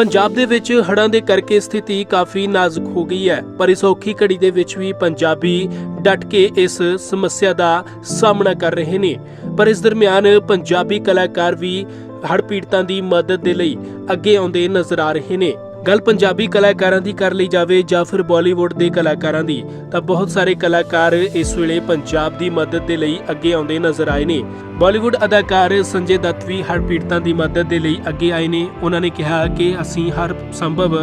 ਪੰਜਾਬ ਦੇ ਵਿੱਚ ਹੜ੍ਹਾਂ ਦੇ ਕਰਕੇ ਸਥਿਤੀ ਕਾਫੀ ਨਾਜ਼ੁਕ ਹੋ ਗਈ ਹੈ, ਪਰ ਇਸ ਔਖੀ ਘੜੀ ਦੇ ਵਿੱਚ ਵੀ ਪੰਜਾਬੀ ਡਟ ਕੇ ਇਸ ਸਮੱਸਿਆ ਦਾ ਸਾਹਮਣਾ ਕਰ ਰਹੇ ਨੇ। ਪਰ ਇਸ ਦਰਮਿਆਨ ਪੰਜਾਬੀ ਕਲਾਕਾਰ ਵੀ ਹੜ੍ਹ ਪੀੜਤਾਂ ਦੀ ਮਦਦ ਦੇ ਲਈ ਅੱਗੇ ਆਉਂਦੇ ਨਜ਼ਰ ਆ ਰਹੇ ਨੇ। ਗੱਲ ਪੰਜਾਬੀ ਕਲਾਕਾਰਾਂ ਦੀ ਕਰ ਲਈ ਜਾਵੇ ਜਾਂ ਫਿਰ ਬਾਲੀਵੁੱਡ ਦੇ ਕਲਾਕਾਰਾਂ ਦੀ, ਤਾਂ ਬਹੁਤ ਸਾਰੇ ਕਲਾਕਾਰ ਇਸ ਵੇਲੇ ਪੰਜਾਬ ਦੀ ਮਦਦ ਦੇ ਲਈ ਅੱਗੇ ਆਉਂਦੇ ਨਜ਼ਰ ਆਏ ਨੇ। ਬਾਲੀਵੁੱਡ ਅਦਾਕਾਰ ਸੰਜੇ ਦੱਤ ਵੀ ਹੜ੍ਹ ਪੀੜਤਾਂ ਦੀ ਮਦਦ ਦੇ ਲਈ ਅੱਗੇ ਆਏ ਨੇ। ਉਹਨਾਂ ਨੇ ਕਿਹਾ ਕਿ ਅਸੀਂ ਹਰ ਸੰਭਵ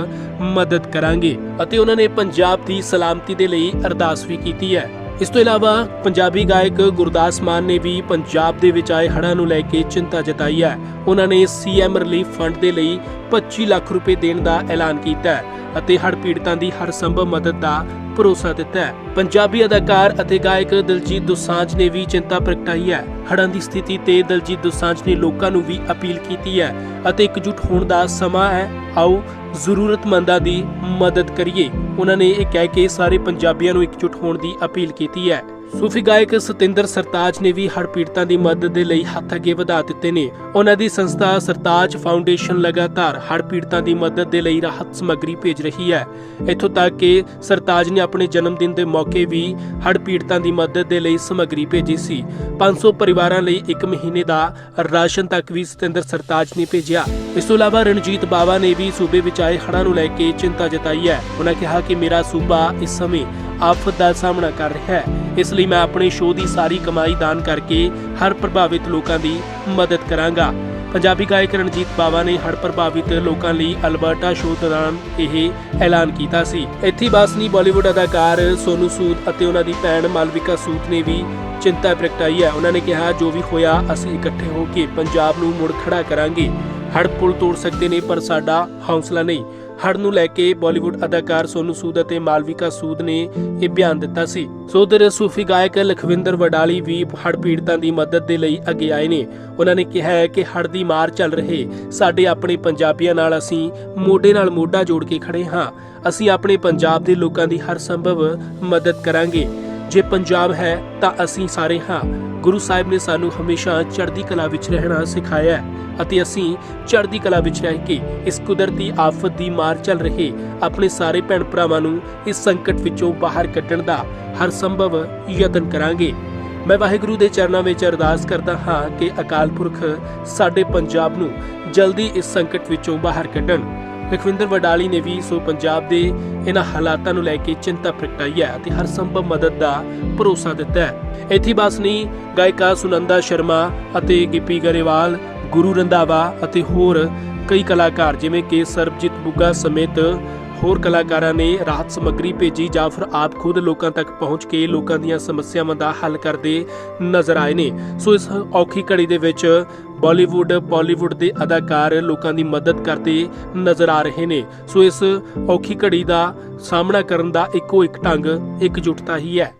ਮਦਦ ਕਰਾਂਗੇ ਅਤੇ ਉਹਨਾਂ ਨੇ ਪੰਜਾਬ ਦੀ ਸਲਾਮਤੀ ਦੇ ਲਈ ਅਰਦਾਸ ਵੀ ਕੀਤੀ ਹੈ। ਇਸ ਤੋਂ ਇਲਾਵਾ ਪੰਜਾਬੀ ਗਾਇਕ ਗੁਰਦਾਸ ਮਾਨ ਨੇ ਵੀ ਪੰਜਾਬ ਦੇ ਵਿੱਚ ਆਏ ਹੜ੍ਹਾਂ ਨੂੰ ਲੈ ਕੇ ਚਿੰਤਾ ਜਤਾਈ ਹੈ। ਉਹਨਾਂ ਨੇ ਸੀਐਮ ਰਿਲੀਫ ਫੰਡ ਦੇ ਲਈ 25 ਲੱਖ ਰੁਪਏ ਦੇਣ ਦਾ ਐਲਾਨ ਕੀਤਾ ਹੈ ਅਤੇ ਹੜ੍ਹ ਪੀੜਤਾਂ ਦੀ ਹਰ ਸੰਭਵ ਮਦਦ ਦਾ ਭਰੋਸਾ ਦਿੱਤਾ ਹੈ। ਪੰਜਾਬੀ ਅਦਾਕਾਰ ਅਤੇ ਗਾਇਕ ਦਿਲਜੀਤ ਦੋਸਾਂਝ ਨੇ ਵੀ ਚਿੰਤਾ ਪ੍ਰਗਟਾਈ ਹੈ। ਹੜ੍ਹਾਂ ਦੀ ਸਥਿਤੀ ਤੇ ਦਿਲਜੀਤ ਦੋਸਾਂਝ ਨੇ ਲੋਕਾਂ ਨੂੰ ਵੀ ਅਪੀਲ ਕੀਤੀ ਹੈ ਅਤੇ ਇਕਜੁੱਟ ਹੋਣ ਦਾ ਸਮਾਂ ਹੈ। ਆਓ ਜ਼ਰੂਰਤਮੰਦਾਂ ਦੀ ਮਦਦ ਕਰੀਏ। ਉਹਨਾਂ ਨੇ ਇਹ ਕਹਿ ਕੇ ਸਾਰੇ ਪੰਜਾਬੀਆਂ ਨੂੰ ਇਕਜੁੱਟ ਹੋਣ ਦੀ ਅਪੀਲ ਕੀਤੀ ਹੈ। ਸੂਫੀ ਗਾਇਕ ਸਤਿੰਦਰ ਸਰਤਾਜ ਨੇ ਵੀ ਹੜ੍ਹ ਪੀੜਤਾਂ ਦੀ ਮਦਦ ਦੇ ਲਈ ਹੱਥ ਅੱਗੇ ਵਧਾ ਦਿੱਤੇ ਨੇ। ਉਹਨਾਂ ਦੀ ਸੰਸਥਾ ਸਰਤਾਜ ਫਾਊਂਡੇਸ਼ਨ ਲਗਾਤਾਰ ਹੜ੍ਹ ਪੀੜਤਾਂ ਦੀ ਮਦਦ ਦੇ ਲਈ ਰਾਹਤ ਸਮੱਗਰੀ ਭੇਜ ਰਹੀ ਹੈ। ਇੱਥੋਂ ਤੱਕ ਕਿ ਸਰਤਾਜ ਨੇ ਆਪਣੇ ਜਨਮ ਦਿਨ ਦੇ ਮੌਕੇ ਵੀ ਹੜ੍ਹ ਪੀੜਤਾਂ ਦੀ ਮਦਦ ਦੇ ਲਈ ਸਮੱਗਰੀ ਭੇਜੀ ਸੀ। 500 ਪਰਿਵਾਰਾਂ ਲਈ 1 ਮਹੀਨੇ ਦਾ ਰਾਸ਼ਨ ਤੱਕ ਵੀ ਸਤਿੰਦਰ ਸਰਤਾਜ ਨੇ ਭੇਜਿਆ। ਇਸ ਤੋਂ ਇਲਾਵਾ ਰਣਜੀਤ ਬਾਵਾ ਨੇ ਵੀ ਸੂਬੇ ਵਿੱਚ ਆਏ ਹੜ੍ਹਾਂ ਨੂੰ ਲੈ ਕੇ ਚਿੰਤਾ ਜਤਾਈ ਹੈ। ਉਹਨਾਂ ਕਿਹਾ ਕਿ ਮੇਰਾ ਸੂਬਾ ਇਸ ਸਮੇਂ ਆਫਤ ਦਾ ਸਾਹਮਣਾ ਕਰ ਰਿਹਾ ਹੈ। ਇਸ ਲਈ ਮੈਂ ਆਪਣੇ ਸ਼ੋਅ ਦੀ ਸਾਰੀ ਕਮਾਈ ਦਾਨ ਕਰਕੇ ਹਰ ਪ੍ਰਭਾਵਿਤ ਲੋਕਾਂ ਦੀ ਮਦਦ ਕਰਾਂਗਾ। ਪੰਜਾਬੀ ਗਾਇਕ ਰਣਜੀਤ ਬਾਵਾ ਨੇ ਹੜ੍ਹ ਪ੍ਰਭਾਵਿਤ ਲੋਕਾਂ ਲਈ ਅਲਬਰਟਾ ਸ਼ੋਅ ਦੌਰਾਨ ਇਹ ਐਲਾਨ ਕੀਤਾ ਸੀ। ਇੱਥੇ ਹੀ ਬਸ ਨਹੀਂ ਬਾਲੀਵੁੱਡ ਅਦਾਕਾਰ ਸੋਨੂ ਸੂਦ ਅਤੇ ਉਹਨਾਂ ਦੀ ਭੈਣ ਮਾਲਵਿਕਾ ਸੂਦ ਨੇ ਵੀ ਚਿੰਤਾ ਪ੍ਰਗਟਾਈ ਹੈ। ਉਹਨਾਂ ਨੇ ਕਿਹਾ, ਜੋ ਵੀ ਹੋਇਆ, ਅਸੀਂ ਇਕੱਠੇ ਹੋ ਕੇ ਪੰਜਾਬ ਨੂੰ ਮੁੜ ਖੜਾ ਕਰਾਂਗੇ। ਹੜ੍ਹ ਪੁਲ ਤੋੜ ਸਕਦੇ ਨੇ, ਪਰ ਸਾਡਾ ਹੌਸਲਾ ਨਹੀਂ। ਹੜ੍ਹ ਨੂੰ ਲੈ ਕੇ ਬਾਲੀਵੁੱਡ ਅਦਾਕਾਰ ਸੋਨੂ ਸੂਦ ਅਤੇ ਮਾਲਵਿਕਾ ਸੂਦ ਨੇ ਇਹ ਬਿਆਨ ਦਿੱਤਾ ਸੀ। ਸੋਦਰ ਸੂਫੀ ਗਾਇਕ ਲਖਵਿੰਦਰ ਵਡਾਲੀ ਵੀ ਹੜ ਪੀੜਤਾਂ ਦੀ ਮਦਦ ਦੇ ਲਈ ਅੱਗੇ ਆਏ ਨੇ। ਉਹਨਾਂ ਨੇ ਕਿਹਾ ਹੈ ਕਿ ਹੜ ਦੀ ਮਾਰ ਚੱਲ ਰਹੇ ਸਾਡੇ ਆਪਣੇ ਪੰਜਾਬੀਆਂ ਨਾਲ ਅਸੀਂ ਮੋਢੇ ਨਾਲ ਮੋਢਾ ਜੋੜ ਕੇ ਖੜੇ ਹਾਂ। ਅਸੀਂ ਆਪਣੇ ਪੰਜਾਬ ਦੇ ਲੋਕਾਂ ਦੀ ਹਰ ਸੰਭਵ ਮਦਦ ਕਰਾਂਗੇ। ਜੇ ਪੰਜਾਬ ਹੈ ਤਾਂ ਅਸੀਂ ਸਾਰੇ ਹਾਂ। ਗੁਰੂ ਸਾਹਿਬ ਨੇ ਸਾਨੂੰ ਹਮੇਸ਼ਾ ਚੜ੍ਹਦੀ ਕਲਾ ਵਿੱਚ ਰਹਿਣਾ ਸਿਖਾਇਆ ਹੈ ਅਤੇ ਅਸੀਂ ਚੜ੍ਹਦੀ ਕਲਾ ਵਿੱਚ ਰਹਿ ਕੇ ਇਸ ਕੁਦਰਤੀ ਆਫਤ ਦੀ ਮਾਰ ਚੱਲ ਰਹੇ ਆਪਣੇ ਸਾਰੇ ਭੈਣ ਭਰਾਵਾਂ ਨੂੰ ਇਸ ਸੰਕਟ ਵਿੱਚੋਂ ਬਾਹਰ ਕੱਢਣ ਦਾ ਹਰ ਸੰਭਵ ਯਤਨ ਕਰਾਂਗੇ। ਮੈਂ ਵਾਹਿਗੁਰੂ ਦੇ ਚਰਨਾਂ ਵਿੱਚ ਅਰਦਾਸ ਕਰਦਾ ਹਾਂ ਕਿ ਅਕਾਲ ਪੁਰਖ ਸਾਡੇ ਪੰਜਾਬ ਨੂੰ ਜਲਦੀ ਇਸ ਸੰਕਟ ਵਿੱਚੋਂ ਬਾਹਰ ਕੱਢਣ। ਲਖਵਿੰਦਰ ਵਡਾਲੀ ਨੇ ਵੀ ਸੋ ਪੰਜਾਬ ਦੇ ਇਹਨਾਂ ਹਾਲਾਤਾਂ ਨੂੰ ਲੈ ਕੇ ਚਿੰਤਾ ਪ੍ਰਗਟਾਈ ਹੈ ਅਤੇ ਹਰ ਸੰਭਵ ਮਦਦ ਦਾ ਭਰੋਸਾ ਦਿੱਤਾ ਹੈ। ਇੱਥੇ ਬਸ ਨਹੀਂ, ਗਾਇਕਾ ਸੁਨੰਦਾ ਸ਼ਰਮਾ ਅਤੇ ਗਿੱਪੀ ਗਰੇਵਾਲ, ਗੁਰੂ ਰੰਧਾਵਾ ਅਤੇ ਹੋਰ ਕਈ ਕਲਾਕਾਰ ਜਿਵੇਂ ਕਿ ਸਰਬਜੀਤ ਬੁੱਗਾ ਸਮੇਤ ਹੋਰ ਕਲਾਕਾਰਾਂ ਨੇ ਰਾਹਤ ਸਮੱਗਰੀ ਭੇਜੀ ਜਾਂ ਫਿਰ ਆਪ ਖੁਦ ਲੋਕਾਂ ਤੱਕ ਪਹੁੰਚ ਕੇ ਲੋਕਾਂ ਦੀਆਂ ਸਮੱਸਿਆਵਾਂ ਦਾ ਹੱਲ ਕਰਦੇ ਨਜ਼ਰ ਆਏ ਨੇ। ਸੋ ਇਸ ਔਖੀ ਘੜੀ ਦੇ ਵਿੱਚ ਬਾਲੀਵੁੱਡ ਬਾਲੀਵੁੱਡ ਦੇ ਅਦਾਕਾਰ ਲੋਕਾਂ ਦੀ ਮਦਦ ਕਰਦੇ ਨਜ਼ਰ ਆ ਰਹੇ ਨੇ। ਸੋ ਇਸ ਔਖੀ ਘੜੀ ਦਾ ਸਾਹਮਣਾ ਕਰਨ ਦਾ ਇੱਕੋ ਇੱਕ ਢੰਗ, ਇਕਜੁੱਟਤਾ ਹੀ ਹੈ।